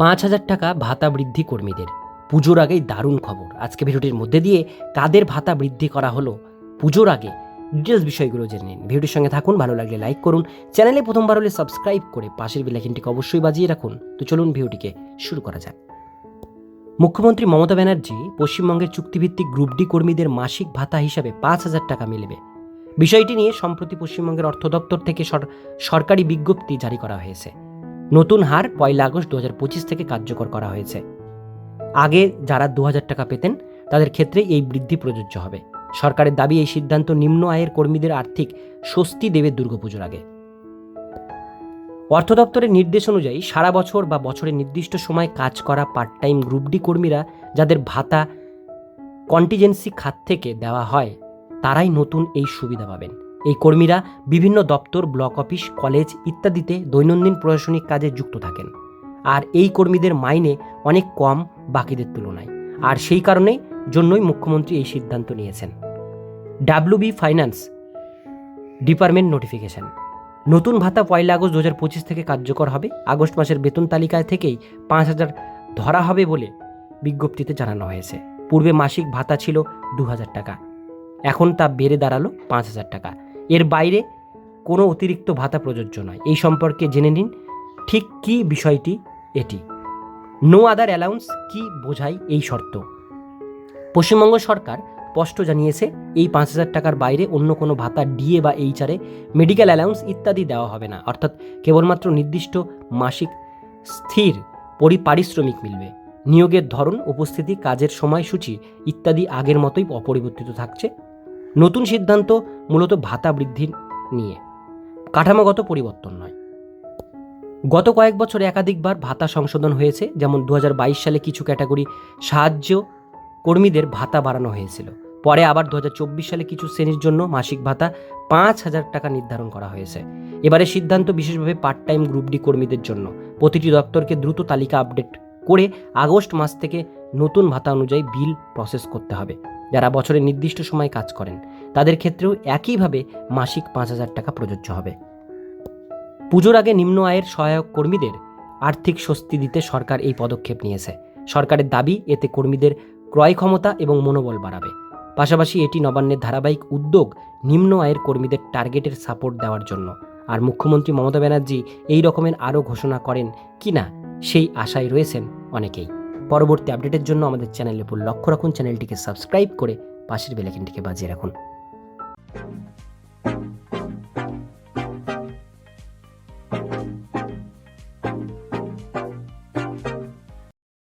পাঁচ হাজার টাকা ভাতা বৃদ্ধি কর্মীদের। পুজোর আগেই দারুণ খবর। আজকে ভিডিওটির মধ্যে দিয়ে কাদের ভাতা বৃদ্ধি করা হলো পুজোর আগে ডিটেলস বিষয়গুলো জেনে নিন। ভিডিওটির সঙ্গে থাকুন, ভালো লাগলে লাইক করুন, চ্যানেলে প্রথমবার হলে সাবস্ক্রাইব করে পাশের বেলাইকিনটিকে অবশ্যই বাজিয়ে রাখুন। তো চলুন ভিডিওটিকে শুরু করা যাক। মুখ্যমন্ত্রী মমতা ব্যানার্জি পশ্চিমবঙ্গের চুক্তিভিত্তিক গ্রুপ ডি কর্মীদের মাসিক ভাতা হিসাবে পাঁচ হাজার টাকা মিলবে। বিষয়টি নিয়ে সম্প্রতি পশ্চিমবঙ্গের অর্থ দপ্তর থেকে সর- সরকারি বিজ্ঞপ্তি জারি করা হয়েছে। নতুন হার পয়লা আগস্ট দু হাজার পঁচিশ থেকে কার্যকর করা হয়েছে। আগে যারা দু হাজার টাকা পেতেন, তাদের ক্ষেত্রে এই বৃদ্ধি প্রযোজ্য হবে। সরকারের দাবি, এই সিদ্ধান্ত নিম্ন আয়ের কর্মীদের আর্থিক স্বস্তি দেবে দুর্গাপুজোর আগে। অর্থ দপ্তরের নির্দেশ অনুযায়ী সারা বছর বা বছরের নির্দিষ্ট সময় কাজ করা পার্ট টাইম গ্রুপ ডি কর্মীরা যাদের ভাতা কন্টিজেন্সি খাত থেকে দেওয়া হয়, তারাই নতুন এই সুবিধা পাবেন। এই কর্মীরা বিভিন্ন দপ্তর, ব্লক অফিস, কলেজ ইত্যাদিতে দৈনন্দিন প্রশাসনিক কাজে যুক্ত থাকেন। আর এই কর্মীদের মাইনে অনেক কম বাকিদের তুলনায়। আর সেই কারণেই জন্যই মুখ্যমন্ত্রী এই সিদ্ধান্ত নিয়েছেন। WB finance department notification. নতুন ভাতা পয়লা আগস্ট দু পঁচিশ থেকে কার্যকর হবে। আগস্ট মাসের বেতন তালিকায় থেকেই পাঁচ হাজার ধরা হবে বলে বিজ্ঞপ্তিতে জানানো হয়েছে। পূর্বে মাসিক ভাতা ছিল দু হাজার টাকা। এখন তা বেড়ে দাঁড়াল পাঁচ হাজার টাকা। এর বাইরে কোনো অতিরিক্ত ভাতা প্রযোজ্য নয়। এই সম্পর্কে জেনে নিন, ঠিক কী বিষয়টি এটি? নো আদার অ্যালাউন্স কি বোঝায় এই শর্ত? পশ্চিমবঙ্গ সরকার স্পষ্ট জানিয়েছে, এই পাঁচ হাজার টাকার বাইরে অন্য কোনো ভাতা ডিএ বা এইচআরে মেডিকেল অ্যালাউন্স ইত্যাদি দেওয়া হবে না। অর্থাৎ কেবলমাত্র নির্দিষ্ট মাসিক স্থির পরিপারিশ্রমিক মিলবে। নিয়োগের ধরন, উপস্থিতি, কাজের সময়সূচি ইত্যাদি আগের মতোই অপরিবর্তিত থাকছে। নতুন সিদ্ধান্ত মূলত ভাতা বৃদ্ধি নিয়ে। কাঠামোগত পরিবর্তন নয়। গত কয়েক বছরে একাধিকবার ভাতা সংশোধন হয়েছে, যেমন দু হাজার বাইশ সালে কিছু ক্যাটাগরি সাহায্য কর্মীদের ভাতা বাড়ানো হয়েছিল। পরে আবার দু হাজার চব্বিশ সালে কিছু শ্রেণির জন্য মাসিক ভাতা পাঁচ হাজার টাকা নির্ধারণ করা হয়েছে। এবারে সিদ্ধান্ত বিশেষভাবে পার্ট টাইম গ্রুপ ডি কর্মীদের জন্য। প্রতিটি দপ্তরকে দ্রুত তালিকা আপডেট করে আগস্ট মাস থেকে নতুন ভাতা অনুযায়ী বিল প্রসেস করতে হবে। যারা বছরের নির্দিষ্ট সময় কাজ করেন, তাদের ক্ষেত্রেও একইভাবে মাসিক পাঁচ হাজার টাকা প্রযোজ্য হবে। পুজোর আগে নিম্ন আয়ের সহায়ক কর্মীদের আর্থিক স্বস্তি দিতে সরকার এই পদক্ষেপ নিয়েছে। সরকারের দাবি, এতে কর্মীদের ক্রয় ক্ষমতা এবং মনোবল বাড়াবে। পাশাপাশি এটি নবান্নের ধারাবাহিক উদ্যোগ নিম্ন আয়ের কর্মীদের টার্গেটের সাপোর্ট দেওয়ার জন্য। আর মুখ্যমন্ত্রী মমতা ব্যানার্জি এই রকমের আরও ঘোষণা করেন কিনা, সেই আশায় রয়েছেন অনেকেই। পরবর্তী আপডেটের জন্য আমাদের চ্যানেলের উপর লক্ষ্য রাখুন, চ্যানেলটিকে সাবস্ক্রাইব করে পাশের বেলাইকনটিকে বাজিয়ে রাখুন।